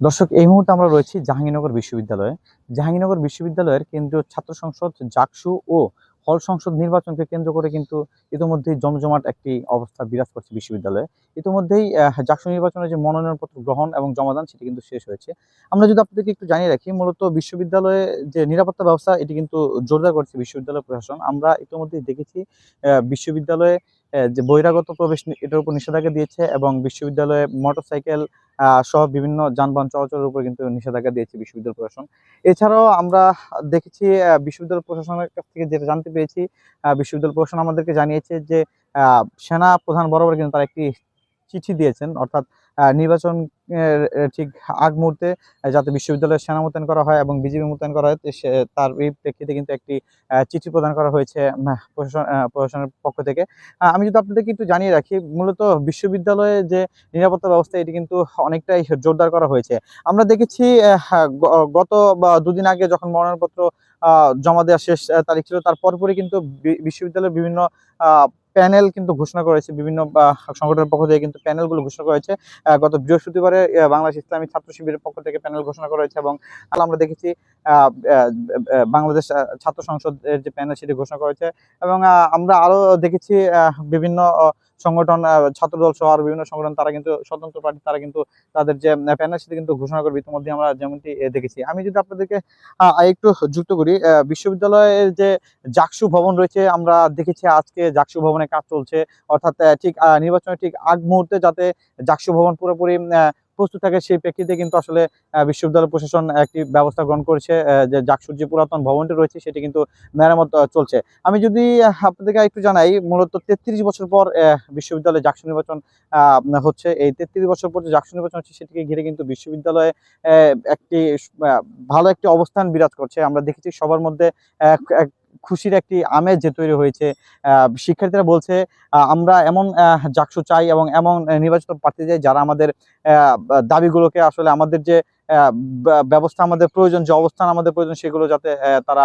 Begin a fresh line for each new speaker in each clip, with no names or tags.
দর্শক, এই মুহূর্তে আমরা রয়েছি জাহাঙ্গীরনগর বিশ্ববিদ্যালয়ে। জাহাঙ্গীরনগর বিশ্ববিদ্যালয়ের কেন্দ্রীয় ছাত্র সংসদ জাকসু ও হল সংসদ নির্বাচনকে কেন্দ্র করে কিন্তু ইতিমধ্যেই জমজমাট একটি অবস্থা বিরাজ করছে বিশ্ববিদ্যালয়ে। ইতিমধ্যেই জাকসু নির্বাচনের যে মনোনয়নপত্র গ্রহণ এবং জমাদান, সেটি কিন্তু শেষ হয়েছে। আমরা যদি আপনাদেরকে একটু জানিয়ে রাখি, মূলত বিশ্ববিদ্যালয়ে যে নিরাপত্তা ব্যবস্থা, এটি কিন্তু জোরদার করছে বিশ্ববিদ্যালয় প্রশাসন। আমরা ইতিমধ্যেই দেখেছি বিশ্ববিদ্যালয়ে যে বহিরাগত প্রবেশ, এটার উপর নিষেধাজ্ঞা দিয়েছে এবং বিশ্ববিদ্যালয়ে মোটরসাইকেল সহ বিভিন্ন যানবাহন চলাচলের উপর কিন্তু নিষেধাজ্ঞা দিয়েছে বিশ্ববিদ্যালয় প্রশাসন। এছাড়াও আমরা দেখেছি বিশ্ববিদ্যালয় প্রশাসনের কাছ থেকে যেটা জানতে পেরেছি বিশ্ববিদ্যালয় প্রশাসন আমাদেরকে জানিয়েছে যে সেনা প্রধান বরাবর কিন্তু তারা একটি চিঠি দিয়েছেন, অর্থাৎ নির্বাচন ঠিক আগ মুহূর্তে যাতে বিশ্ববিদ্যালয়ে সেনা মোতায়েন করা হয় এবং বিজেপি মোতায়েন করা হয় তার এই প্রেক্ষিতে কিন্তু একটি চিঠি প্রদান করা হয়েছে প্রশাসন প্রশাসনের পক্ষ থেকে। আমি যদি আপনাদেরকে একটু জানিয়ে রাখি, মূলত বিশ্ববিদ্যালয়ে যে নিরাপত্তা ব্যবস্থা, এটি কিন্তু অনেকটাই জোরদার করা হয়েছে। আমরা দেখেছি গত দুদিন আগে যখন মনোনয়নপত্র জমা দেওয়ার শেষ তারিখ ছিল, তার পরপরই কিন্তু বিশ্ববিদ্যালয়ের বিভিন্ন প্যানেল কিন্তু ঘোষণা করেছে, বিভিন্ন সংগঠনের পক্ষ থেকে কিন্তু প্যানেলগুলো ঘোষণা করেছে। গত বৃহস্পতিবারে বাংলাদেশ ইসলামী ছাত্র শিবিরের পক্ষ থেকে প্যানেল ঘোষণা করা হয়েছে এবং আমরা দেখেছি বাংলাদেশ ছাত্র সংসদের যে প্যানেল সেটি ঘোষণা করেছে এবং আমরা আরও দেখেছি বিভিন্ন সংগঠন ছাত্র ছাত্রদল সহ আর বিভিন্ন সংগঠন, তারা কিন্তু স্বতন্ত্র পার্টি, তারা কিন্তু তাদের যে প্যানেল সেটি কিন্তু ঘোষণা করবে ইতিমধ্যে আমরা যেমনটি দেখেছি। আমি যদি আপনাদেরকে একটু যুক্ত করি বিশ্ববিদ্যালয়ের যে জাকসু ভবন রয়েছে, আমরা দেখেছি আজকে জাকসু ভবনে কাজ চলছে। অর্থাৎ ঠিক নির্বাচনের ঠিক আগ মুহূর্তে যাতে জাকসু ভবন পুরোপুরি প্রস্তুত থাকে সেই প্রেক্ষিতে কিন্তু আসলে বিশ্ববিদ্যালয় প্রশাসন একটি ব্যবস্থা গ্রহণ করেছে যে জাকসুর যে পুরাতন ভবনটি রয়েছে সেটি কিন্তু মেরামত চলছে। আমি যদি আপনাদেরকে একটু জানাই, মূলত তেত্রিশ বছর পর বিশ্ববিদ্যালয়ে জাকসু নির্বাচন হচ্ছে। এই তেত্রিশ বছর পর যে জাকসু নির্বাচন হচ্ছে, সেটিকে ঘিরে কিন্তু বিশ্ববিদ্যালয়ে একটি ভালো একটি অবস্থান বিরাজ করছে। আমরা দেখেছি সবার মধ্যে খুশির একটি আমেজ যে তৈরি হয়েছে শিক্ষার্থীরা বলছে আমরা এমন জাকসু চাই এবং এমন নির্বাচিত প্রার্থী চাই যারা আমাদের দাবিগুলোকে আসলে আমাদের যে ব্যবস্থা আমাদের প্রয়োজন, যে অবস্থান আমাদের প্রয়োজন সেগুলো যাতে তারা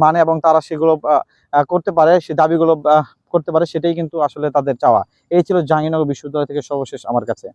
মান- এবং তারা সেগুলো করতে পারে, সে দাবিগুলো করতে পারে সেটাই কিন্তু আসলে তাদের চাওয়া। এই ছিল জাহাঙ্গীরনগর বিশ্ববিদ্যালয় থেকে সর্বশেষ আমার কাছে।